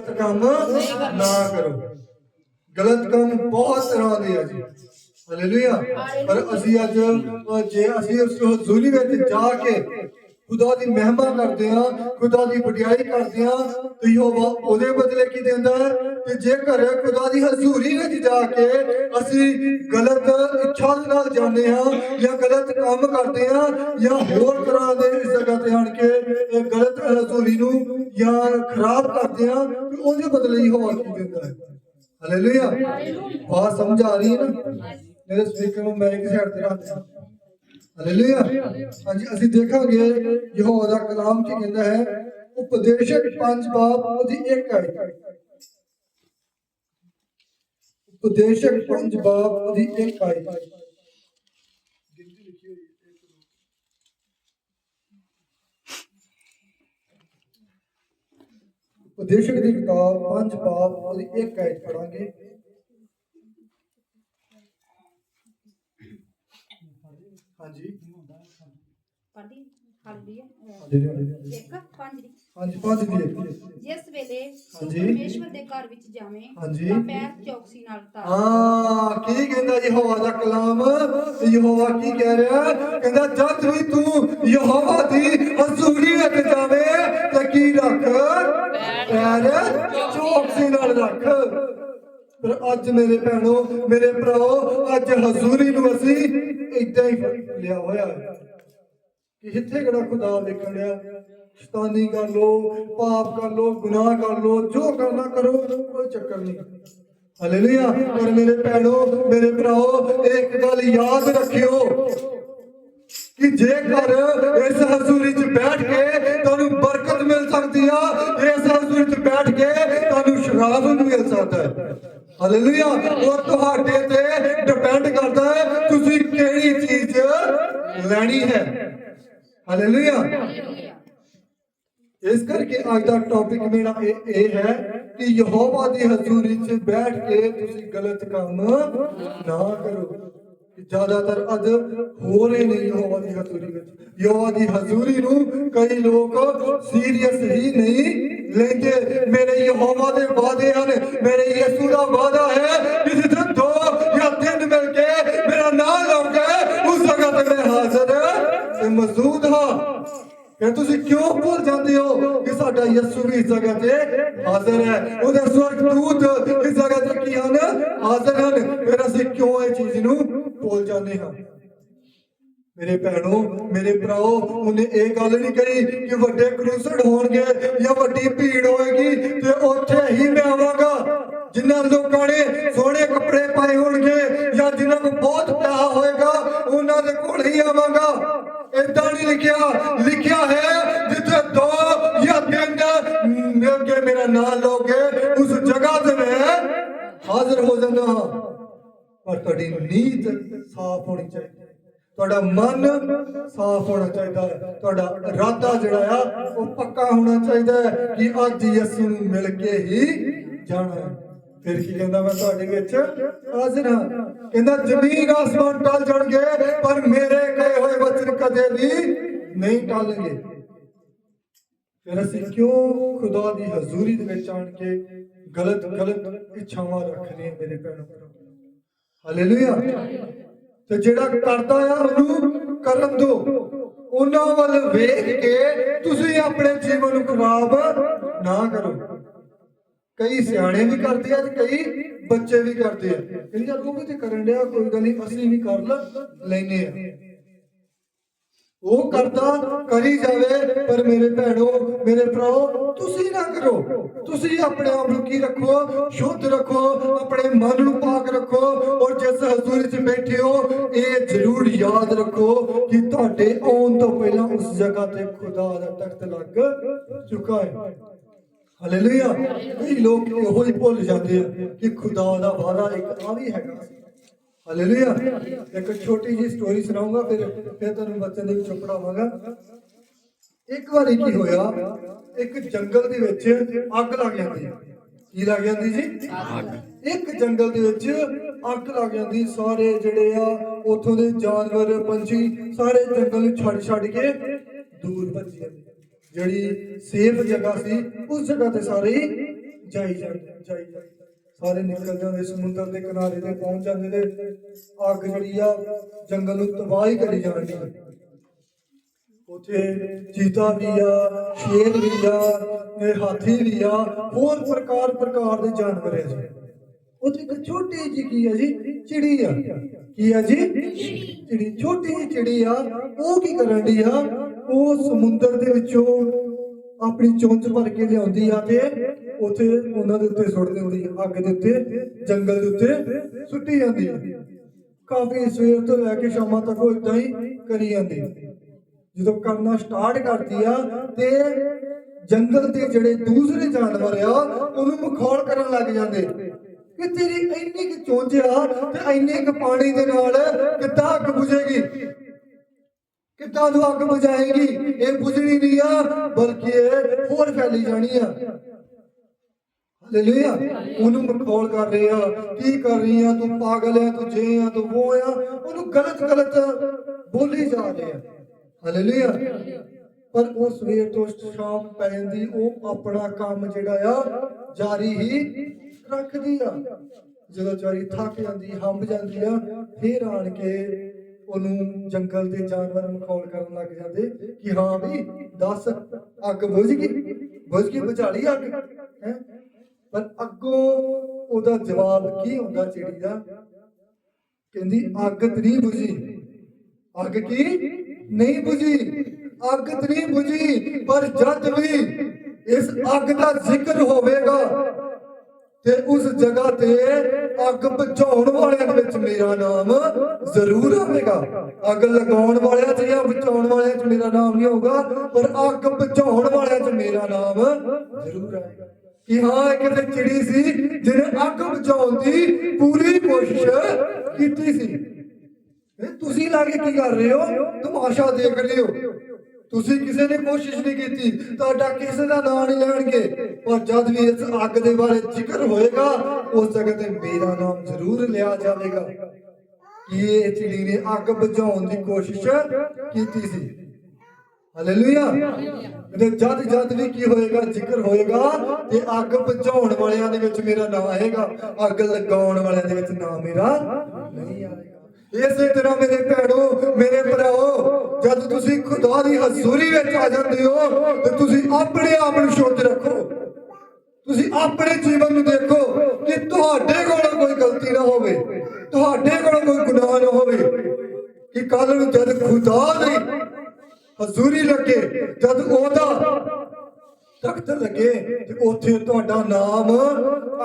ਗਲਤ ਕੰਮ ਨਾ ਕਰੋ। ਗਲਤ ਕੰਮ ਬਹੁਤ ਤਰ੍ਹਾਂ ਦੇ ਆ ਜੀ। ਹਾਲੇਲੂਇਆ ਪਰ ਅਸੀਂ ਅੱਜ ਜੇ ਅਸੀਂ ਉਸ ਹਜ਼ੂਰੀ ਵਿੱਚ ਜਾ ਕੇ ਖੁਦਾ ਦੀ ਮਹਿਮਾ ਕਰਦੇ ਹਾਂ ਖੁਦਾ ਦੀ ਵਡਿਆਈ ਕਰਦੇ ਹਾਂ ਤੇ ਯਹੋਵਾ ਉਹਦੇ ਬਦਲੇ ਕੀ ਦਿੰਦਾ ਹੈ? ਤੇ ਜੇਕਰ ਖੁਦਾ ਦੀ ਹਜ਼ੂਰੀ ਵਿੱਚ ਜਾ ਕੇ ਅਸੀਂ ਗਲਤ ਇੱਛਾ ਦੇ ਨਾਲ ਜਾਂਦੇ ਹਾਂ ਜਾਂ ਗਲਤ ਕੰਮ ਕਰਦੇ ਹਾਂ ਜਾਂ ਹੋਰ ਤਰ੍ਹਾਂ ਦੇ ਇਸ ਜਗ੍ਹਾ ਤੇ ਆਣ ਕੇ ਇਹ ਗਲਤ ਹਜ਼ੂਰੀ ਨੂੰ ਜਾਂ ਖਰਾਬ ਕਰਦੇ ਹਾਂ ਤੇ ਉਹਦੇ ਬਦਲੇ ਯਹੋਵਾ ਕੀ ਦਿੰਦਾ ਹੈ? ਹਾਲੇਲੂਇਆ ਬਾਤ ਸਮਝ ਆ ਰਹੀ ਹੈ ਨਾ? ਮੇਰੇ ਸਪੀਕਰ ਨੂੰ ਮੈਂ ਇੱਕ ਸਾਈਡ ਤੇ ਰੱਖ ਦਿਆਂ ਹਾਲੇਲੂਇਆ ਹਾਂਜੀ, ਅਸੀਂ ਦੇਖਾਂਗੇ, ਯਹੋਵਾ ਦਾ ਕਲਾਮ ਕੀ ਕਹਿੰਦਾ ਹੈ? ਉਪਦੇਸ਼ਕ ਪੰਜ ਬਾਬ ਉਹਦੀ ਇੱਕ ਆਇਤ ਉਪਦੇਸ਼ਕ ਪੰਜ ਬਾਬ ਉਹਦੀ ਇੱਕ ਹੈ ਉਪਦੇਸ਼ਕ ਦੀ ਕਿਤਾਬ, ਪੰਜ ਬਾਬ ਉਹਦੀ ਇੱਕ ਆਇਤ ਪੜਾਂਗੇ ਹਾਂਜੀ। ਪੜ੍ਹਦੀ ਹਾਲੇਲੂਇਆ ਹਾਂਜੀ, ਹਾਂਜੀ, ਹਾਂਜੀ। ਇੱਕ ਪੰਜ ਦੀ। ਹਾਂਜੀ ਪੰਜ ਦੀ ਜਿਸ ਵੇਲੇ ਤੂੰ ਹਾਂਜੀ। ਪਰਮੇਸ਼ਵਰ ਦੇ ਘਰ ਵਿੱਚ ਜਾਵੇਂ ਹਾਂਜੀ। ਤਾਂ ਪੈਰ ਚੌਕਸੀ ਨਾਲ ਧਰ ਹਾਂ ਕੀ ਕਹਿੰਦਾ ਯਹੋਵਾ ਦਾ ਕਲਾਮ? ਯਹੋਵਾ ਕੀ ਕਹਿ ਰਿਹਾ? ਕਹਿੰਦਾ ਜਦ ਵੀ ਤੂੰ ਯਹੋਵਾ ਦੀ ਹਜ਼ੂਰੀ ਵਿੱਚ ਜਾਵੇਂ ਤੇ ਕੀ ਰੱਖ? ਪੈਰ ਚੌਕਸੀ ਨਾਲ ਰੱਖ। ਪਰ ਅੱਜ ਮੇਰੇ ਭੈਣੋ, ਮੇਰੇ ਭਰਾਓ, ਅੱਜ ਹਜ਼ੂਰੀ ਨੂੰ ਅਸੀਂ ਇਦਾਂ ਹੀ ਲਿਆ ਹੋਇਆ। ਕਿ ਜਿੱਥੇ ਕਿਹੜਾ ਖੁਦਾ ਦੇਖਣ ਡਿਆ? ਸ਼ੈਤਾਨੀ ਕਰ ਲੋ, ਪਾਪ ਕਰ ਲੋ, ਗੁਨਾਹ ਕਰ ਲੋ, ਜੋ ਕਰਨਾ ਕਰੋ, ਕੋਈ ਚੱਕਰ ਨਹੀਂ। ਹਾਲੇਲੂਇਆ ਪਰ ਮੇਰੇ ਭੈਣੋ, ਮੇਰੇ ਭਰਾਓ, ਇੱਕ ਗੱਲ ਯਾਦ ਰੱਖਿਓ ਕਿ ਜੇਕਰ ਇਸ ਹਜ਼ੂਰੀ 'ਚ ਬੈਠ ਕੇ ਤੁਹਾਨੂੰ ਬਰਕਤ ਮਿਲ ਸਕਦੀ ਆ, ਇਸ ਹਜ਼ੂਰੀ 'ਚ ਬੈਠ ਕੇ ਤੁਹਾਨੂੰ ਸ਼ਰਾਬ ਵੀ ਮਿਲ ਸਕਦਾ ਹੈ। ਹਾਲੇਲੂਇਆ ਉਹ ਤੁਹਾਡੇ ਤੇ ਡਿਪੈਂਡ ਕਰਦਾ ਹੈ, ਤੁਸੀਂ ਕਿਹੜੀ ਚੀਜ਼ ਲੈਣੀ ਹੈ। ਹਾਲੇਲੂਇਆ ਇਸ ਕਰਕੇ ਅੱਜ ਦਾ ਟੌਪਿਕ ਮੇਰਾ ਇਹ ਇਹ ਹੈ ਕਿ ਯਹੋਵਾ ਦੀ ਹਜ਼ੂਰੀ 'ਚ ਬੈਠ ਕੇ ਤੁਸੀਂ ਗਲਤ ਕੰਮ ਨਾ ਕਰੋ। ਜ਼ਿਆਦਾਤਰ ਅੱਜ ਹੋ ਰਹੇ ਨੇ ਯਹੋਵਾ ਦੀ ਹਜ਼ੂਰੀ ਵਿੱਚ। ਯਹੋਵਾ ਦੀ ਹਜ਼ੂਰੀ ਨੂੰ ਕਈ ਲੋਕ ਸੀਰੀਅਸ ਹੀ ਨਹੀਂ ਲੈਂਦੇ। ਮੇਰੇ ਯਹੋਵਾ ਦੇ ਵਾਅਦੇ ਹਨ, ਮੇਰੇ ਯਿਸੂ ਦਾ ਵਾਅਦਾ ਹੈ ਕਿ ਜਿੱਥੇ ਦੋ ਜਾਂ ਤਿੰਨ ਮਿਲ ਕੇ ਮੇਰਾ ਨਾਮ ਲਓਗੇ ਉਸ ਜਗ੍ਹਾ ਤੇ ਮੈਂ ਹਾਜ਼ਰ ਤੇ ਮੌਜੂਦ ਹਾਂ। ਫਿਰ ਤੁਸੀਂ ਕਿਉਂ ਭੁੱਲ ਜਾਂਦੇ ਹੋ ਕਿ ਸਾਡਾ ਯਿਸੂ ਵੀ ਇਸ ਜਗ੍ਹਾ ਤੇ ਹਾਜ਼ਰ ਹੈ? ਉਹਦੇ ਸਵਰਗਦੂਤ ਇਸ ਜਗ੍ਹਾ ਤੇ ਕੀ ਹਨ? ਹਾਜ਼ਰ ਹਨ। ਫਿਰ ਅਸੀਂ ਕਿਉਂ ਇਹ ਚੀਜ਼ ਨੂੰ ਜਾਂਦੇ ਹਾਂ। ਮੇਰੇ ਭੈਣੋ, ਮੇਰੇ ਭਰਾਓ, ਉਹਨੇ ਇਹ ਗੱਲ ਨਹੀਂ ਕਹੀ ਕਿ ਵੱਡੇ ਕਰੂਸਡ ਹੋਣਗੇ ਜਾਂ ਵੱਡੀ ਭੀੜ ਹੋਏਗੀ ਤੇ ਉੱਥੇ ਹੀ ਮੈਂ ਆਵਾਂਗਾ। ਜਿਨ੍ਹਾਂ ਲੋਕਾਂ ਨੇ ਸੋਹਣੇ ਕੱਪੜੇ ਪਾਏ ਹੋਣਗੇ ਜਾਂ ਜਿਨ੍ਹਾਂ ਕੋਲ ਬਹੁਤ ਪਿਆਰ ਹੋਏਗਾ, ਉਹਨਾਂ ਦੇ ਕੋਲ ਹੀ ਆਵਾਂਗਾ। ਏਦਾਂ ਨਹੀਂ ਲਿਖਿਆ। ਲਿਖਿਆ ਹੈ, ਜਿੱਥੇ ਦੋ ਜਾਂ ਤਿੰਨ ਮਿਲ ਮੇਰਾ ਨਾਮ ਲਓਗੇ, ਉਸ ਜਗ੍ਹਾ ਤੇ ਮੈਂ ਹਾਜ਼ਰ ਹੋ ਜਾਂਦਾ ਹਾਂ। ਪਰ ਤੁਹਾਡੀ ਨੀਤ ਸਾਫ਼ ਹੋਣੀ ਚਾਹੀਦੀ ਹੈ। ਤੁਹਾਡਾ ਮਨ ਸਾਫ਼ ਹੋਣਾ ਚਾਹੀਦਾ ਹੈ। ਤੁਹਾਡਾ ਇਰਾਦਾ ਜਿਹੜਾ ਆ, ਉਹ ਪੱਕਾ ਹੋਣਾ ਚਾਹੀਦਾ ਹੈ ਕਿ ਅੱਜ ਯਿਸੂ ਨੂੰ ਮਿਲ ਕੇ ਹੀ ਜਾਣਾ ਹੈ। ਫਿਰ ਕੀ ਕਹਿੰਦਾ ਮੈਂ ਤੁਹਾਡੇ ਵਿੱਚ? ਹਾਜ਼ਰ ਹਾਂ ਕਹਿੰਦਾ, ਜ਼ਮੀਨ ਆਸਮਾਨ ਟਲ ਜਾਣਗੇ, ਪਰ ਮੇਰੇ ਕਹੇ ਹੋਏ ਵਚਨ ਕਦੇ ਵੀ ਨਹੀਂ ਟਲਣਗੇ। ਫਿਰ ਅਸੀਂ ਕਿਉਂ ਖੁਦਾ ਦੀ ਹਜ਼ੂਰੀ ਦੇ ਵਿੱਚ ਆਣ ਕੇ ਗਲਤ ਗਲਤ ਇੱਛਾਵਾਂ ਰੱਖਦੇ ਮੇਰੇ ਭੈਣੋ ਹਾਲੇਲੂਇਆ। ਤੇ ਜਿਹੜਾ ਕਰਦਾ ਆ, ਉਹਨੂੰ ਕਰਨ ਦਿਓ ਉਹਨਾਂ ਵੱਲ ਵੇਖ ਕੇ ਤੁਸੀਂ ਆਪਣੇ ਜੀਵਨ ਨੂੰ ਖਰਾਬ ਨਾ ਕਰੋ। ਕਈ ਸਿਆਣੇ ਵੀ ਕਰਦੇ ਆ ਤੇ ਕਈ ਬੱਚੇ ਵੀ ਕਰਦੇ ਆ। ਕਹਿੰਦੇ ਤੂੰ ਉਹ ਵੀ ਤੇ ਕਰਨ ਡਿਆ, ਕੋਈ ਗੱਲ ਨਹੀਂ, ਅਸੀਂ ਵੀ ਕਰ ਲ- ਲੈਨੇ ਆ। ਉਹ ਕਰਦਾ, ਕਰੀ ਜਾਵੇ, ਪਰ ਮੇਰੇ ਭੈਣੋ, ਮੇਰੇ ਭਰਾਓ, ਤੁਸੀਂ ਨਾ ਕਰੋ। ਤੁਸੀਂ ਆਪਣੇ ਆਪ ਨੂੰ ਕੀ ਰੱਖੋ? ਸ਼ੁੱਧ ਰੱਖੋ, ਆਪਣੇ ਮਨ ਨੂੰ ਪਾਕ ਰੱਖੋ ਔਰ ਜਿਸ ਹਜ਼ੂਰੀ 'ਚ ਬੈਠੇ ਹੋ, ਇਹ ਜ਼ਰੂਰ ਯਾਦ ਰੱਖੋ ਕਿ ਤੁਹਾਡੇ ਆਉਣ ਤੋਂ ਪਹਿਲਾਂ ਉਸ ਜਗ੍ਹਾ ਤੇ ਖੁਦਾ ਦਾ ਤਖਤ ਲੱਗ ਚੁੱਕਾ ਹੈ। ਹਾਲੇਲੂਇਆ ਕਈ ਲੋਕ ਇਹੋ ਹੀ ਭੁੱਲ ਜਾਂਦੇ ਆ ਕਿ ਖੁਦਾ ਦਾ ਵਾਅਦਾ ਇੱਕ ਆ ਵੀ ਹੈਗਾ। ਹਾਲੇਲੂਇਆ ਇੱਕ ਛੋਟੀ ਜੀ ਸਟੋਰੀ ਸੁਣਾਉਂਗਾ, ਫਿਰ ਫਿਰ ਤੁਹਾਨੂੰ ਬੱਚਿਆਂ ਦੇ ਵਿੱਚ ਪੜਾਵਾਂਗਾ ਇੱਕ ਵਾਰੀ ਕੀ ਹੋਇਆ, ਇੱਕ ਜੰਗਲ ਦੇ ਵਿੱਚ ਅੱਗ ਲੱਗ ਜਾਂਦੀ ਕੀ ਲੱਗ ਜਾਂਦੀ ਜੀ ਇੱਕ ਜੰਗਲ ਦੇ ਵਿੱਚ ਅੱਗ ਲੱਗ ਜਾਂਦੀ, ਸਾਰੇ ਜਿਹੜੇ ਆ, ਉਥੋਂ ਦੇ ਜਾਨਵਰ, ਪੰਛੀ, ਸਾਰੇ ਜੰਗਲ ਨੂੰ ਛੱਡ ਛੱਡ ਕੇ ਦੂਰ ਭੱਜ ਜਾਂਦੇ ਜਿਹੜੀ ਸੇਫ ਜਗ੍ਹਾ ਸੀ, ਉਸ ਜਗ੍ਹਾ ਤੇ ਸਾਰੇ ਜਾਈ ਜਾਂਦੇ ਜਾਈ ਜਾਂਦੇ ਸਾਰੇ ਨਿਕਲ ਜਾਂਦੇ, ਸਮੁੰਦਰ ਦੇ ਕਿਨਾਰੇ ਤੇ ਪਹੁੰਚ ਜਾਂਦੇ ਨੇ। ਅੱਗ ਜਿਹੜੀ ਆ, ਜੰਗਲ ਨੂੰ ਤਬਾਹੀ ਕਰੀ ਜਾਂਦੀ ਉਥੇ ਚੀਤਾ ਵੀ ਆ ਸ਼ੇਰ ਵੀ ਆ ਇਹ ਹਾਥੀ ਵੀ ਆ, ਹੋਰ ਪ੍ਰਕਾਰ ਪ੍ਰਕਾਰ ਦੇ ਜਾਨਵਰ ਆ ਜੀ। ਉਥੇ ਇੱਕ ਛੋਟੀ ਜਿਹੀ ਕੀ ਆ ਜੀ? ਚਿੜੀ ਆ। ਕੀ ਆ ਜੀ? ਚਿੜੀ। ਛੋਟੀ ਜਿਹੀ ਚਿੜੀ ਆ। ਉਹ ਕੀ ਕਰਨ ਦੀ ਆ? ਉਹ ਸਮੁੰਦਰ ਦੇ ਵਿੱਚੋਂ ਆਪਣੀ ਚੁੰਝ ਭਰ ਕੇ ਲਿਆਉਂਦੀ ਆ ਤੇ ਉੱਥੇ ਉਹਨਾਂ ਦੇ ਉੱਤੇ ਸੁੱਟ ਦਿੰਦੀ ਅੱਗ ਦੇ ਉੱਤੇ, ਜੰਗਲ ਦੇ ਉੱਤੇ ਸੁੱਟੀ ਜਾਂਦੀ ਕਾਫੀ ਸਵੇਰ ਤੋਂ ਲੈ ਕੇ ਸ਼ਾਮਾਂ ਤੱਕ ਉਹ ਇਦਾਂ ਹੀ ਕਰੀ ਜਾਂਦੀ ਜਦੋਂ ਕਰਨਾ ਸਟਾਰਟ ਕਰਦੀ ਆ, ਤੇ ਜੰਗਲ ਦੇ ਜਿਹੜੇ ਦੂਸਰੇ ਜਾਨਵਰ ਆ, ਉਹਨੂੰ ਮਖੌਲ ਕਰਨ ਲੱਗ ਜਾਂਦੇ। ਕਿ ਤੇਰੀ ਇੰਨੀ ਕਿ ਚੁੰਝ ਆ, ਤੇ ਇੰਨੇ ਕਿ ਪਾਣੀ ਦੇ ਨਾਲ ਕਿੱਦਾਂ ਅੱਗ ਬੁਝੇਗੀ? ਕਿੱਦਾਂ ਤੂੰ ਅੱਗ ਬੁਝਾਏਗੀ? ਇਹ ਬੁਝਣੀ ਨਹੀਂ ਆ, ਬਲਕਿ ਇਹ ਹੋਰ ਫੈਲੀ ਜਾਣੀ ਆ। ਹਾਲੇਲੂਇਆ। ਉਹਨੂੰ ਮਖੌਲ ਕਰ ਰਹੇ ਆ। ਕੀ ਕਰ ਰਹੀ ਆ? ਤੂੰ ਪਾਗਲ ਆ, ਤੂੰ ਜੇ ਆ, ਤੂੰ ਉਹ ਆ। ਉਹਨੂੰ ਗਲਤ ਗਲਤ ਬੋਲੀ ਜਾ ਰਹੇ ਆ। ਹਾਲੇਲੂਇਆ। ਪਰ ਉਹ ਸਵੇਰ ਤੋਂ ਸ਼ਾਮ ਪੈ ਜਾਂਦੀ ਉਹ ਆਪਣਾ ਕੰਮ ਜਿਹੜਾ ਆ, ਜਾਰੀ ਹੀ ਰੱਖਦੀ ਆ। ਜਦੋਂ ਚਾਰੀ ਥੱਕ ਜਾਂਦੀ, ਹੰਬ ਜਾਂਦੀ ਆ, ਫੇਰ ਆਣ ਕੇ ਉਹਨੂੰ ਜੰਗਲ ਦੇ ਜਾਨਵਰ ਮਖੌਲ ਕਰਨ ਲੱਗ ਜਾਂਦੇ ਕਿ ਹਾਂ ਵੀ ਦੱਸ, ਅੱਗ ਬੁਝ ਗਈ? ਬੁਝ ਗਈ, ਬੁਝਾਲੀ ਅੱਗ, ਹੈ? ਪਰ ਅੱਗੋਂ ਉਹਦਾ ਜਵਾਬ ਕੀ ਹੁੰਦਾ ਚਿੜੀ ਦਾ? ਕਹਿੰਦੀ, ਅੱਗ ਤਰੀ ਬੁਝੀ। ਅੱਗ ਕੀ? ਨਹੀਂ ਬੁਝੀ। ਅੱਗ ਤਰੀ ਬੁਝੀ, ਪਰ ਜਦ ਵੀ ਇਸ ਅੱਗ ਦਾ ਜ਼ਿਕਰ ਹੋਵੇਗਾ, ਤੇ ਉਸ ਜਗ੍ਹਾ ਤੇ ਅੱਗ ਬਚਾਉਣ ਵਾਲਿਆਂ ਦੇ ਵਿੱਚ ਮੇਰਾ ਨਾਮ ਜ਼ਰੂਰ ਆਵੇਗਾ। ਅੱਗ ਲਗਾਉਣ ਵਾਲਿਆਂ 'ਚ ਜਾਂ ਬਚਾਉਣ ਵਾਲਿਆਂ 'ਚ ਮੇਰਾ ਨਾਮ ਨਹੀਂ ਹੋਊਗਾ, ਪਰ ਅੱਗ ਬਚਾਉਣ ਵਾਲਿਆਂ 'ਚ ਮੇਰਾ ਨਾਮ ਜ਼ਰੂਰ ਆਵੇਗਾ। ਕਿ ਹਾਂ, ਇੱਕ ਤੇ ਚਿੜੀ ਸੀ ਜਿਹਨੇ ਅੱਗ ਬੁਝਾਉਣ ਦੀ ਪੂਰੀ ਕੋਸ਼ਿਸ਼ ਕੀਤੀ ਸੀ। ਤੁਸੀਂ ਲਾ ਕੇ ਕੀ ਕਰ ਰਹੇ ਹੋ? ਤਮਾਸ਼ਾ ਦੇਖ ਰਹੇ ਹੋ। ਤੁਸੀਂ ਕਿਸੇ ਨੇ ਕੋਸ਼ਿਸ਼ ਨਹੀਂ ਕੀਤੀ। ਤੁਹਾਡਾ ਕਿਸੇ ਦਾ ਨਾਂ ਨਹੀਂ ਲੈਣਗੇ। ਪਰ ਜਦ ਵੀ ਇਸ ਅੱਗ ਦੇ ਬਾਰੇ ਜ਼ਿਕਰ ਹੋਏਗਾ, ਉਸ ਜਗ੍ਹਾ ਤੇ ਮੇਰਾ ਨਾਮ ਜ਼ਰੂਰ ਲਿਆ ਜਾਵੇਗਾ। ਕਿ ਇਹ ਚਿੜੀ ਨੇ ਅੱਗ ਬੁਝਾਉਣ ਦੀ ਕੋਸ਼ਿਸ਼ ਕੀਤੀ ਸੀ। ਹਾਲੇਲੂਇਆ ਤੇ ਜਦ ਜਦ ਵੀ ਕੀ ਹੋਏਗਾ, ਜ਼ਿਕਰ ਹੋਏਗਾ ਤੇ ਅੱਗ ਪਹੁੰਚਾਉਣ ਵਾਲਿਆਂ ਦੇ ਵਿੱਚ ਮੇਰਾ ਨਾਮ ਆਏਗਾ। ਅੱਗ ਲਗਾਉਣ ਵਾਲਿਆਂ ਦੇ ਵਿੱਚ ਨਾਮ ਮੇਰਾ ਨਹੀਂ ਆਏਗਾ। ਇਸੇ ਤਰ੍ਹਾਂ ਮੇਰੇ ਭੈਣੋ, ਮੇਰੇ ਭਰਾਓ, ਜਦ ਤੁਸੀਂ ਖੁਦਾ ਦੀ ਹਜ਼ੂਰੀ ਵਿੱਚ ਆ ਜਾਂਦੇ ਹੋ, ਤੇ ਤੁਸੀਂ ਆਪਣੇ ਆਪ ਨੂੰ ਸ਼ੁੱਧ ਰੱਖੋ। ਤੁਸੀਂ ਆਪਣੇ ਜੀਵਨ ਨੂੰ ਦੇਖੋ ਕਿ ਤੁਹਾਡੇ ਕੋਲ ਕੋਈ ਗਲਤੀ ਨਾ ਹੋਵੇ, ਤੁਹਾਡੇ ਕੋਲ ਕੋਈ ਗੁਨਾਹ ਨਾ ਹੋਵੇ। ਕਿ ਕੱਲ ਨੂੰ ਜਦ ਖੁਦਾ ਦੀ ਹਜ਼ੂਰੀ ਲੱਗੇ, ਜਦ ਉਹਦਾ ਤਖਤ ਲੱਗੇ ਤੇ ਉੱਥੇ ਤੁਹਾਡਾ ਨਾਮ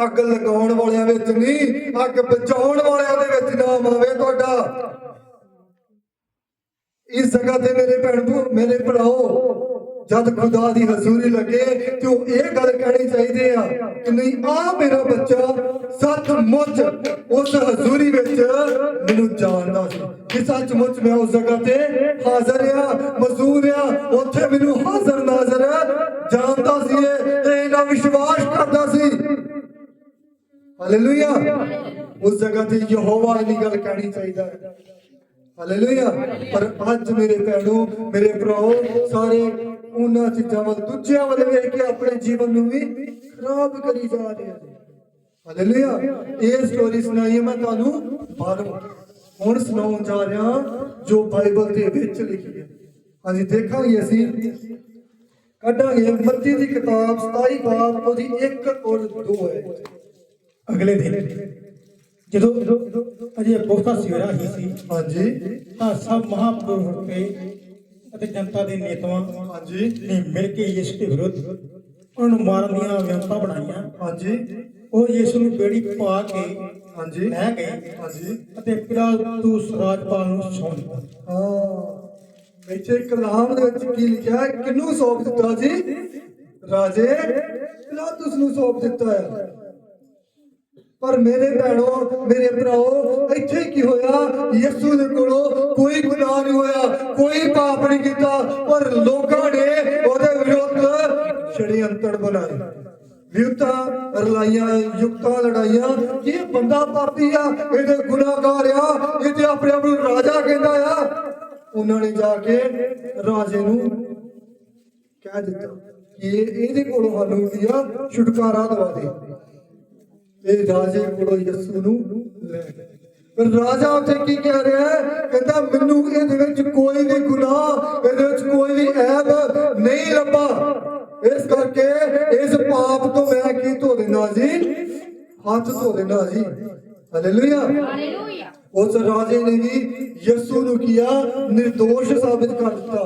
ਅੱਗ ਲਗਾਉਣ ਵਾਲਿਆਂ ਵਿੱਚ ਨਹੀਂ, ਅੱਗ ਬਚਾਉਣ ਵਾਲਿਆਂ ਦੇ ਵਿੱਚ ਨਾਮ ਆਵੇ ਤੁਹਾਡਾ। ਇਸ ਜਗ੍ਹਾ ਤੇ ਮੇਰੇ ਭੈਣ ਭੂ, ਮੇਰੇ ਭਰਾਓ, ਜਦ ਖੁਦਾ ਦੀ ਹਜ਼ੂਰੀ ਲੱਗੇ ਤੇ ਉਹ ਇਹ ਗੱਲ ਕਹਿਣੀ ਚਾਹੀਦੀ ਆ ਕਿ ਨਹੀਂ ਆ ਮੇਰਾ ਬੱਚਾ ਸੱਚ ਸੱਚਮੁੱਚ ਉਸ ਹਜ਼ੂਰੀ ਵਿੱਚ ਮੈਨੂੰ ਜਾਣਦਾ ਸੀ। ਕਿ ਸੱਚਮੁੱਚ ਮੈਂ ਉਸ ਜਗ੍ਹਾ ਤੇ ਹਾਜ਼ਰ ਆ ਮਜ਼ਦੂਰ ਆ। ਉੱਥੇ ਮੈਨੂੰ ਹਾਜ਼ਰ ਨਾਜ਼ਰ ਜਾਣਦਾ ਸੀ ਇਹ ਇਹਨਾਂ ਵਿਸ਼ਵਾਸ ਕਰਦਾ ਸੀ। ਹਾਲੇਲੂਇਆ ਉਸ ਜਗ੍ਹਾ ਤੇ ਯਹੋਵਾ ਦੀ ਗੱਲ ਕਹਿਣੀ ਚਾਹੀਦਾ ਹੈ। ਹਾਲੇਲੂਇਆ ਪਰ ਅੱਜ ਮੇਰੇ ਭੈਣੋ, ਮੇਰੇ ਭਰਾਓ, ਸਾਰੇ ਉਹਨਾਂ ਚੀਜ਼ਾਂ ਵੱਲ, ਦੂਜਿਆਂ ਵੱਲ ਵੇਖ ਕੇ ਆਪਣੇ ਜੀਵਨ ਨੂੰ ਵੀ ਖਰਾਬ ਕਰੀ ਜਾ ਰਹੇ ਨੇ। ਹਾਲੇਲੂਇਆ ਇਹ ਸਟੋਰੀ ਸੁਣਾਈ ਮੈਂ ਤੁਹਾਨੂੰ ਬਾਹਰੋਂ। ਹੁਣ ਸੁਣਾਉਣ ਜਾ ਰਿਹਾ ਜੋ ਬਾਈਬਲ ਦੇ ਵਿੱਚ ਲਿਖੀ ਹੈ। ਹਾਂਜੀ ਦੇਖਾਂਗੇ ਅਸੀਂ। ਕੱਢਾਂਗੇ ਮੱਤੀ ਦੀ ਕਿਤਾਬ 27 ਬਾਬ ਉਹਦੀ 1 ਔਰ 2 ਹੈ। ਅਗਲੇ ਦਿਨ ਜਦੋਂ ਅਜੇ ਬਹੁਤਾ ਸਿਵਰਾ ਹੀ ਸੀ ਹਾਂਜੀ। ਤਾਂ ਸਭ ਮਹਾਪੁਰਖ ਤੇ ਅਤੇ ਜਨਤਾ ਦੇ ਨੇਤਾਵਾਂ ਹਾਂਜੀ। ਨੇ ਮਿਲ ਕੇ ਯਿਸੂ ਦੇ ਵਿਰੁੱਧ ਉਹਨਾਂ ਨੂੰ ਮਾਰਨ ਦੀਆਂ ਵਿਉਂਤਾਂ ਬਣਾਈਆਂ। ਹਾਂਜੀ। ਉਹ ਯਿਸੂ ਨੂੰ ਬੇੜੀ ਪਾ ਕੇ ਹਾਂਜੀ। ਲੈ ਗਏ ਹਾਂਜੀ। ਅਤੇ ਪਿਲਾਤੂਸ ਰਾਜਪਾਲ ਨੂੰ ਸੌਂਪ ਦਿੱਤਾ ਹਾਂ। ਇੱਥੇ ਕਲਾਮ ਦੇ ਵਿੱਚ ਕੀ ਲਿਖਿਆ ਹੈ? ਕਿਹਨੂੰ ਸੌਂਪ ਦਿੱਤਾ ਜੀ ਰਾਜੇ। ਪਿਲਾਤੁਸ ਨੂੰ ਸੌਂਪ ਦਿੱਤਾ ਹੈ। ਪਰ ਮੇਰੇ ਭੈਣੋ ਮੇਰੇ ਭਰਾਓ ਇੱਥੇ ਕੀ ਹੋਇਆ? ਯਿਸੂ ਦੇ ਕੋਲੋਂ ਕੋਈ ਗੁਨਾਹ ਨਹੀਂ ਹੋਇਆ ਕੋਈ ਪਾਪ ਨਹੀਂ ਕੀਤਾ ਪਰ ਲੋਕਾਂ ਨੇ ਉਹਦੇ ਵਿਰੁੱਧ ਛੜੀਅੰਤਰ ਬਣਾਏ ਵਿਉਤਾ ਰਲਾਈਆਂ ਯੁਕਤਾਂ ਲੜਾਈਆਂ, ਇਹ ਬੰਦਾ ਪਾਪੀ ਆ, ਇਹਦੇ ਗੁਨਾਹਗਾਰ ਆ, ਇਹ ਤੇ ਆਪਣੇ ਆਪ ਨੂੰ ਰਾਜਾ ਕਹਿੰਦਾ ਆ। ਉਹਨਾਂ ਨੇ ਜਾ ਕੇ ਰਾਜੇ ਨੂੰ ਕਹਿ ਦਿੱਤਾ ਕਿ ਇਹਦੇ ਕੋਲੋਂ ਸਾਨੂੰ ਕੀ ਆ, ਛੁਟਕਾਰਾ ਦਵਾ ਦੇ। ਇਹ ਰਾਜੇ ਕੋਲੋਂ ਯਿਸੂ ਨੂੰ ਲੈ ਗਏ। ਪਰ ਰਾਜਾ ਉੱਥੇ ਕੀ ਕਹਿ ਰਿਹਾ ਹੈ? ਕਹਿੰਦਾ, ਮੈਨੂੰ ਇਹਦੇ ਵਿੱਚ ਕੋਈ ਵੀ ਗੁਨਾਹ, ਇਹਦੇ ਵਿੱਚ ਕੋਈ ਵੀ ਐਬ ਨਹੀਂ ਲੱਭਾ। ਇਸ ਕਰਕੇ ਇਸ ਪਾਪ ਤੋਂ ਮੈਂ ਕੀ ਧੋ ਦੇਣਾ ਜੀ? ਹੱਥ ਧੋ ਦੇਣਾ ਜੀ। ਹਾਲੇਲੂਇਆ ਹਾਲੇਲੂਇਆ ਉਸ ਰਾਜੇ ਨੇ ਵੀ ਯਿਸੂ ਨੂੰ ਕੀਆ નિર્ਦੋਸ਼ ਸਾਬਿਤ ਕਰ ਦਿੱਤਾ।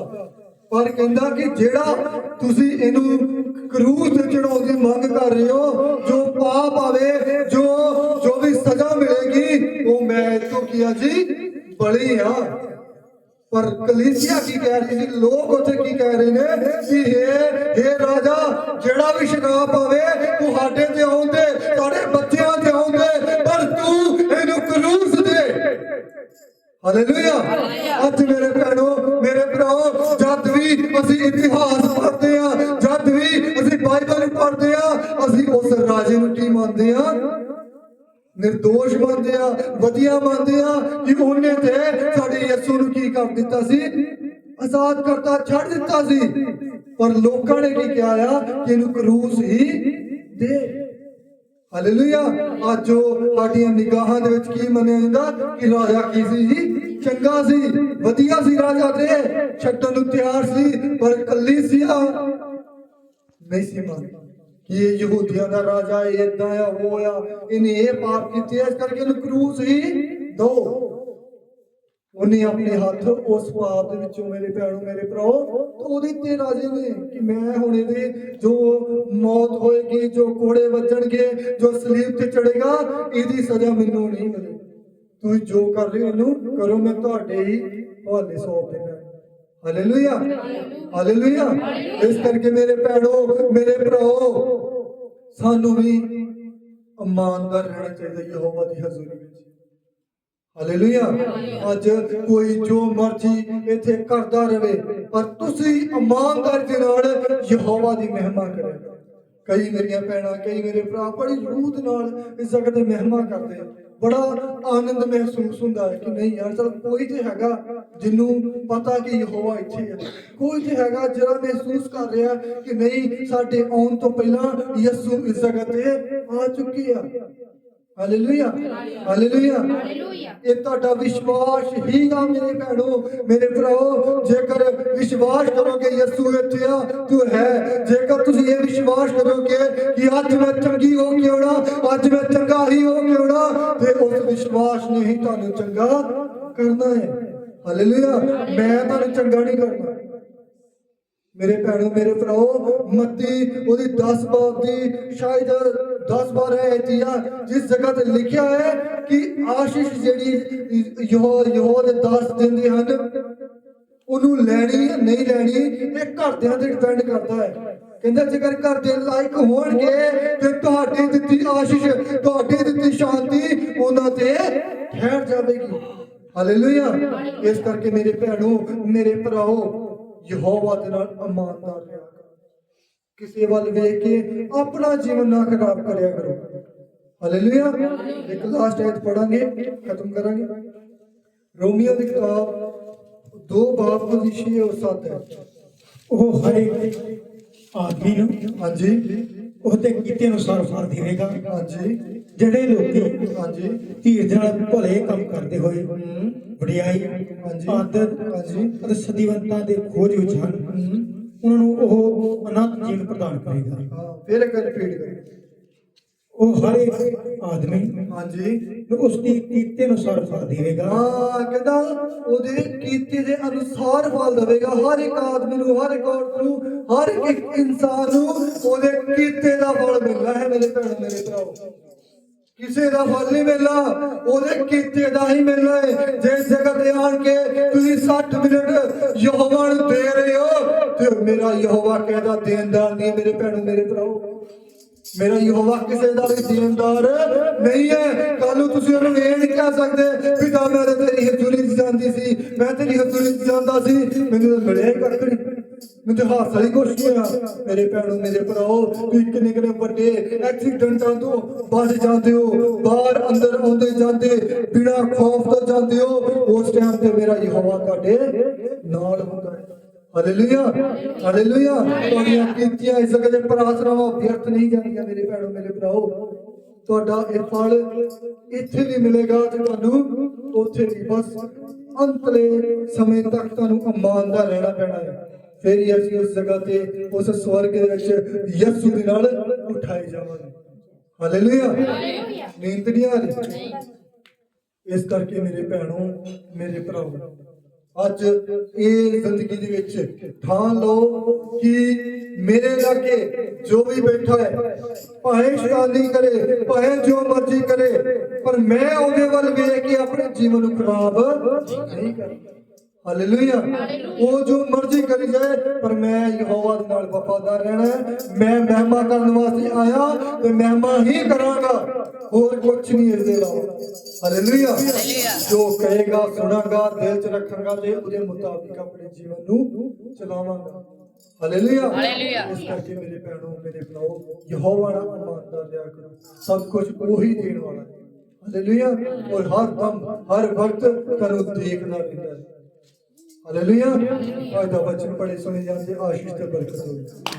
ਪਰ ਕਹਿੰਦਾ ਕਿ ਜਿਹੜਾ ਤੁਸੀਂ ਇਹਨੂੰ ਕਰੂਸ ਤੇ ਚੜਾਉਣ ਦੀ ਮੰਗ ਕਰ ਰਹੇ ਹੋ ਜੋ ਪਾਪ ਆਵੇ ਜੋ ਜੋ ਵੀ ਸਜ਼ਾ ਮਿਲੇਗੀ ਉਹ ਮੈਂ ਇਤੋਂ ਕੀਆ ਜੀ ਬਲੀ ਆ। ਪਰ ਕਲੀਸਿਆ ਕੀ ਕਹਿ ਰਹੀ ਸੀ? ਲੋਕ ਉੱਥੇ ਕੀ ਕਹਿ ਰਹੇ ਨੇ? ਕਿ हे हे ਰਾਜਾ ਜਿਹੜਾ ਵੀ ਸ਼ਰਾਬ ਆਵੇ ਤੂੰ ਸਾਡੇ ਤੇ ਆਉਂਦੇ ਸਾਡੇ ਬੱਚਿਆਂ ਤੇ ਆਉਂਦੇ ਪਰ ਤੂੰ ਇਹਨੂੰ ਕਰੂਸ ਦੇ। ਹਾਲੇਲੂਇਆ। ਅੱਜ ਮੇਰੇ ਭੈਣੋ ਮੇਰੇ ਭਰਾਓ ਜਦ ਵੀ ਅਸੀਂ ਇਤਿਹਾਸ ਪੜ੍ਹਦੇ ਆ ਜਦ ਵੀ ਅਸੀਂ ਬਾਈਬਲ ਪੜ੍ਹਦੇ ਆ ਅਸੀਂ ਉਸ ਰਾਜੇ ਨੂੰ ਕੀ ਮੰਨਦੇ ਆ ਨਿਰਦੋਸ਼ ਮੰਨਦੇ ਆ, ਵਧੀਆ ਮੰਨਦੇ ਆ, ਕਿ ਉਹਨੇ ਤੇ ਸਾਡੇ ਯਿਸੂ ਨੂੰ ਕੀ ਕਰ ਦਿੱਤਾ ਸੀ? ਆਜ਼ਾਦ ਕਰਤਾ, ਛੱਡ ਦਿੱਤਾ ਸੀ। ਪਰ ਲੋਕਾਂ ਨੇ ਕੀ ਕਿਹਾ ਆ? ਕਿ ਇਹਨੂੰ ਕਰੂਸ ਹੀ ਦੇ। ਹਾਲੇਲੂਇਆ। ਅੱਜ ਜੋ ਸਾਡੀਆਂ ਨਿਗਾਹਾਂ ਦੇ ਵਿੱਚ ਕੀ ਮੰਨਿਆ ਜਾਂਦਾ? ਕਿ ਰਾਜਾ ਕੀ ਸੀ ਜੀ? ਚੰਗਾ ਸੀ, ਵਧੀਆ ਸੀ ਰਾਜਾ ਤੇ। ਛੱਡਣ ਨੂੰ ਤਿਆਰ ਸੀ, ਪਰ ਕੱਲੀ ਸੀ ਨਹੀਂ ਸੀ ਮੰਨਦਾ। ਕਿ ਇਹ ਯਹੂਦੀਆਂ ਦਾ ਰਾਜਾ ਇਹ ਏਦਾਂ ਆ ਉਹ ਆ ਇਹਨੇ ਇਹ ਪਾਪ ਕੀਤੇ ਇਸ ਕਰਕੇ ਇਹਨੂੰ ਕਰੂਸ ਹੀ ਦੋ। ਉਹਨੇ ਆਪਣੇ ਹੱਥ ਉਸ ਪਾਪ ਦੇ ਵਿੱਚੋਂ ਮੇਰੇ ਭੈਣੋ ਮੇਰੇ ਭਰਾਓ ਉਹਦੇ ਤੇ ਰਾਜੇ ਨੇ ਕਿ ਮੈਂ ਹੁਣ ਇਹਦੇ ਜੋ ਮੌਤ ਹੋਏਗੀ ਜੋ ਕੋੜੇ ਵੱਜਣਗੇ ਜੋ ਸਲੀਬ ਤੇ ਚੜੇਗਾ ਇਹਦੀ ਸਜ਼ਾ ਮੈਨੂੰ ਨਹੀਂ ਮਿਲੇ ਤੁਸੀਂ ਜੋ ਕਰ ਰਹੇ ਹੋ ਇਹਨੂੰ ਕਰੋ ਮੈਂ ਤੁਹਾਡੇ ਹੀ ਹਵਾਲੇ ਸੌਂਪ ਦਿੰਦਾ। ਹਾਲੇਲੂਇਆ ਹਾਲੇਲੂਇਆ ਇਸ ਕਰਕੇ ਮੇਰੇ ਭੈਣੋ ਮੇਰੇ ਭਰਾਓ ਸਾਨੂੰ ਵੀ ਇਮਾਨਦਾਰ ਰਹਿਣਾ ਚਾਹੀਦਾ ਯਹੋਵਾ ਦੀ ਹਜ਼ੂਰੀ ਵਿੱਚ। ਹਾਲੇਲੂਇਆ। ਅੱਜ ਕੋਈ ਜੋ ਮਰਜ਼ੀ ਇੱਥੇ ਕਰਦਾ ਰਵੇ, ਪਰ ਤੁਸੀਂ ਇਮਾਨਦਾਰੀ ਦੇ ਨਾਲ ਯਹੋਵਾ ਦੀ ਮਹਿਮਾ ਕਰਿਆ ਕਰੋ। ਕਈ ਮੇਰੀਆਂ ਭੈਣਾਂ, ਕਈ ਮੇਰੇ ਭਰਾ ਬੜੀ ਰੂਹ ਨਾਲ ਇਸ ਜਗਤ ਦੀ ਮਹਿਮਾ ਕਰਦੇ ਬੜਾ ਆਨੰਦ ਮਹਿਸੂਸ ਹੁੰਦਾ ਹੈ ਕਿ ਨਹੀਂ ਯਾਰ, ਚਲ ਕੋਈ ਤੇ ਹੈਗਾ ਜਿਹਨੂੰ ਪਤਾ ਕਿ ਯਹੋਵਾ ਇੱਥੇ ਹੈ। ਕੋਈ ਤੇ ਹੈਗਾ ਜਿਹੜਾ ਮਹਿਸੂਸ ਕਰ ਰਿਹਾ ਕਿ ਨਹੀਂ, ਸਾਡੇ ਆਉਣ ਤੋਂ ਪਹਿਲਾਂ ਯਿਸੂ ਇਸ ਜਗ੍ਹਾ ਤੇ ਆ ਚੁੱਕੀ ਆ। ਹਾਲੇਲੂਇਆ ਹਾਲੇਲੂਇਆ ਇਹ ਤੁਹਾਡਾ ਵਿਸ਼ਵਾਸ ਹੀ ਆ ਮੇਰੇ ਭੈਣੋ ਮੇਰੇ ਭਰਾਓ ਜੇਕਰ ਵਿਸ਼ਵਾਸ ਕਰੋਗੇ ਯਿਸੂ ਇੱਥੇ ਆ ਤੂੰ ਹੈ। ਜੇਕਰ ਤੁਸੀਂ ਇਹ ਵਿਸ਼ਵਾਸ ਕਰੋਗੇ ਕਿ ਅੱਜ ਮੈਂ ਚੰਗੀ ਹੋ ਕੇ ਆਉਣਾ ਅੱਜ ਮੈਂ ਚੰਗਾ ਹੀ ਹੋ ਕੇ ਆਉਣਾ ਤੇ ਉਸ ਵਿਸ਼ਵਾਸ ਨੇ ਹੀ ਤੁਹਾਨੂੰ ਚੰਗਾ ਕਰਨਾ ਹੈ। ਹਾਲੇਲੂਇਆ ਮੈਂ ਤੁਹਾਨੂੰ ਚੰਗਾ ਨਹੀਂ ਕਰਨਾ। ਮੇਰੇ ਭੈਣੋ ਮੇਰੇ ਭਰਾਓ ਮੱਤੀ ਉਹਦੀ 10 ਬਾਬ ਦੀ ਸ਼ਾਇਦ 10 ਬਾਰ ਹੈ ਇਤਿਆ ਜਿਸ ਜਗ੍ਹਾ ਤੇ ਲਿਖਿਆ ਹੈ ਕਿ ਆਸ਼ੀਸ਼ ਜਿਹੜੀ ਯਹੋ ਯਹੋ ਦੇ ਦਾਸ ਦਿੰਦੇ ਹਨ, ਉਹਨੂੰ ਲੈਣੀ ਜਾਂ ਨਹੀਂ ਲੈਣੀ, ਇਹ ਘਰਦਿਆਂ ਤੇ ਡਿਪੈਂਡ ਕਰਦਾ ਹੈ। ਕਹਿੰਦਾ ਜੇਕਰ ਘਰ ਦੇ ਲਾਇਕ ਹੋਣਗੇ ਤੇ ਤੁਹਾਡੀ ਦਿੱਤੀ ਆਸ਼ੀਸ਼, ਤੁਹਾਡੀ ਦਿੱਤੀ ਸ਼ਾਂਤੀ, ਉਹਨਾਂ ਤੇ ਠਹਿਰ ਜਾਵੇਗੀ। ਹਾਲੇਲੂਇਆ ਇਸ ਕਰਕੇ ਮੇਰੇ ਭੈਣੋ, ਮੇਰੇ ਭਰਾਓ, ਯਹੋਵਾ ਦੇ ਨਾਲ ਇਮਾਨਦਾਰ ਰਿਹਾ। ਕਿਸੇ ਵੱਲ ਵੇਖ ਕੇ ਆਪਣਾ ਜੀਵਨ ਨਾ ਖਰਾਬ ਕਰਿਆ ਕਰੋ। ਹਾਲੇਲੂਇਆ ਇੱਕ ਲਾਸਟ ਐਤ ਪੜਾਂਗੇ ਖਤਮ ਕਰਾਂਗੇ। ਰੋਮੀਓ ਦੀ ਕਿਤਾਬ ਦੋ ਬਾਪ ਦੀ 6 ਔਰ 7 ਹੈ। ਉਹ ਹਰ ਇੱਕ ਆਦਮੀ ਨੂੰ ਹਾਂਜੀ। ਉਹਦੇ ਕੀਤੇ ਅਨੁਸਾਰ ਫਲ ਦੇਵੇਗਾ। ਹਾਂਜੀ। ਜਿਹੜੇ ਲੋਕੀ ਹਾਂਜੀ। ਧੀਰਜ ਨਾਲ ਭਲੇ ਕੰਮ ਕਰਦੇ ਹੋਏ ਵਡਿਆਈ ਹਾਂਜੀ। ਆਦਰ ਹਾਂਜੀ। ਅਤੇ ਸਦੀਵੰਤਾਂ ਦੇ ਖੋਜ ਵਿੱਚ ਹਨ। ਉਹਨਾਂ ਨੂੰ ਉਹ ਅਨੰਤ ਜੀਵਨ ਪ੍ਰਦਾਨ ਕਰੇਗਾ। ਫਿਰ ਇੱਕ ਰਿਪੀਟ ਕਰੋ। ਉਹ ਹਰ ਇੱਕ ਆਦਮੀ ਹਾਂਜੀ। ਨੂੰ ਉਸ ਦੀ ਕੀਤੇ ਅਨੁਸਾਰ ਫਲ ਦੇਵੇਗਾ। ਹਾਂ ਕਹਿੰਦਾ ਉਹਦੇ ਕੀਤੇ ਦੇ ਅਨੁਸਾਰ ਫਲ ਦੇਵੇਗਾ। ਹਰ ਇੱਕ ਆਦਮੀ ਨੂੰ ਹਰ ਇੱਕ ਔਰਤ ਨੂੰ ਹਰ ਇੱਕ ਇਨਸਾਨ ਨੂੰ ਉਹਦੇ ਕੀਤੇ ਦਾ ਫਲ ਮਿਲਣਾ ਹੈ ਮੇਰੇ ਭੈਣ ਮੇਰੇ ਭਰਾਓ। ਕਿਸੇ ਦਾ ਫਲ ਨਹੀਂ ਮਿਲਣਾ, ਉਹਦੇ ਕੀਤੇ ਦਾ ਹੀ ਮਿਲਣਾ ਹੈ ਜਿਸ ਜਗ੍ਹਾ ਤੇ ਆਣ ਕੇ ਤੁਸੀਂ 60 ਮਿੰਟ ਯਹੋਵਾ ਨੂੰ ਦੇ ਰਹੇ ਹੋ, ਤੇ ਮੇਰਾ ਯਹੋਵਾ ਕਹਿੰਦਾ ਦੇਣਦਾਰ ਨਹੀਂ ਮੇਰੇ ਭੈਣੋ, ਮੇਰੇ ਭਰਾਓ। ਮੇਰਾ ਯਹੋਵਾ ਕਿਸੇ ਦਾ ਵੀ ਦੇਣਦਾਰ ਨਹੀਂ ਹੈ। ਕੱਲ ਨੂੰ ਤੁਸੀਂ ਉਹਨੂੰ ਇਹ ਨਹੀਂ ਕਹਿ ਸਕਦੇ ਪਿਤਾ ਮੈਂ ਤਾਂ ਤੇਰੀ ਹਜ਼ੂਰੀ 'ਚ ਜਾਂਦੀ ਸੀ, ਮੈਂ ਤੇਰੀ ਹਜ਼ੂਰੀ 'ਚ ਜਾਂਦਾ ਸੀ। ਮੈਨੂੰ ਤਾਂ ਮਿਲਿਆ ਹੀ ਕੱਖ ਨਹੀਂ। ਮੈਨੂੰ ਤਾਂ ਹਾਸ ਕੁਛ ਹੋਇਆ ਮੇਰੇ ਭੈਣੋ, ਮੇਰੇ ਭਰਾਓ, ਤੁਸੀਂ ਕਿੰਨੇ ਕਿੰਨੇ ਵੱਡੇ ਐਕਸੀਡੈਂਟਾਂ ਤੋਂ ਬਚ ਜਾਂਦੇ ਹੋ। ਬਾਹਰ ਅੰਦਰ ਆਉਂਦੇ ਜਾਂਦੇ, ਬਿਨਾਂ ਖੌਫ ਤੋਂ ਜਾਂਦੇ ਹੋ। ਉਸ ਟਾਈਮ ਤੇ ਮੇਰਾ ਯਹੋਵਾ ਤੁਹਾਡੇ ਨਾਲ ਹੁੰਦਾ ਹੈ। ਹਾਲੇਲੂਇਆ ਹਾਲੇਲੂਇਆ ਤੁਹਾਡੀਆਂ ਕੀਤੀਆਂ ਇਸ ਕਦੇ ਪ੍ਰਾਰਥਨਾਵਾਂ ਵਿਅਰਥ ਨਹੀਂ ਜਾਂਦੀਆਂ, ਮੇਰੇ ਭੈਣੋ, ਮੇਰੇ ਭਰਾਓ। ਤੁਹਾਡਾ ਇਹ ਫਲ ਇੱਥੇ ਵੀ ਮਿਲੇਗਾ ਤੇ ਤੁਹਾਨੂੰ ਉੱਥੇ ਵੀ। ਬਸ ਅੰਤਲੇ ਸਮੇਂ ਤੱਕ ਤੁਹਾਨੂੰ ਇਮਾਨਦਾਰ ਰਹਿਣਾ ਪੈਣਾ ਹੈ। ਫਿਰ ਹੀ ਅਸੀਂ ਉਸ ਜਗ੍ਹਾ ਤੇ ਉਸ ਸਵਰਗ ਦੇ ਵਿੱਚ ਯਿਸੂ ਦੇ ਨਾਲ ਉਠਾਏ ਜਾਵਾਂਗੇ। ਹਾਲੇਲੂਇਆ ਨੀਂਦ ਨਹੀਂ ਆ ਰਹੀ। ਇਸ ਕਰਕੇ ਮੇਰੇ ਭੈਣੋ ਮੇਰੇ ਭਰਾਓ ਅੱਜ ਇਹ ਜ਼ਿੰਦਗੀ ਦੇ ਵਿੱਚ ਠਾਣ ਲਓ ਕਿ ਮੇਰੇ ਲਾਗੇ ਜੋ ਵੀ ਬੈਠਾ ਹੈ ਭਾਵੇਂ ਸ਼ੈਤਾਨੀ ਕਰੇ ਭਾਵੇਂ ਜੋ ਮਰਜ਼ੀ ਕਰੇ ਪਰ ਮੈਂ ਉਹਦੇ ਵੱਲ ਵੇਖ ਕੇ ਆਪਣੇ ਜੀਵਨ ਨੂੰ ਖਰਾਬ ਨਹੀਂ ਕਰਦਾ ਹਾਲੇਲੂਇਆ ਉਹ ਜੋ ਮਰਜ਼ੀ ਕਰੀ ਜਾਏ ਪਰ ਮੈਂ ਯਹੋਵਾ ਦੇ ਨਾਲ ਵਫਾਦਾਰ ਰਹਿਣਾ ਹੈ। ਮੈਂ ਮਹਿਮਾ ਕਰਨ ਵਾਸਤੇ ਆਇਆ ਤੇ ਮਹਿਮਾ ਹੀ ਕਰਾਂਗਾ ਹੋਰ ਕੁਝ ਨਹੀਂ ਇਸ ਦੇ ਇਲਾਵਾ ਹਾਲੇਲੂਇਆ ਜੋ ਕਹੇਗਾ ਸੁਣਾਗਾ ਦਿਲ 'ਚ ਰੱਖਾਂਗਾ ਤੇ ਉਹਦੇ ਮੁਤਾਬਿਕ ਆਪਣੇ ਜੀਵਨ ਨੂੰ ਚਲਾਵਾਂਗਾ ਹਾਲੇਲੂਇਆ ਇਸ ਕਰਕੇ ਮੇਰੇ ਭੈਣੋ ਮੇਰੇ ਭਰਾਓ ਯਹੋਵਾ ਦਾ ਇਮਾਨਦਾਰ ਰਿਹਾ ਕਰੋ ਸਭ ਕੁਝ ਉਹੀ ਦੇਣ ਵਾਲਾ ਹੈ ਹਾਲੇਲੂਇਆ ਔਰ ਹਰ ਦਮ ਹਰ ਵਕਤ ਤੁਹਾਨੂੰ ਦੇਖਦਾ ਰਹਿੰਦਾ ਹੈ ਹਾਲੇਲੂਇਆ ਅੱਜ ਦਾ ਵਚਨ ਪੜੇ ਸੁਣੇ ਜਾਂਦੇ ਆਸ਼ੀਸ਼ ਤੇ ਬਰਕਤ ਹੋਵੇ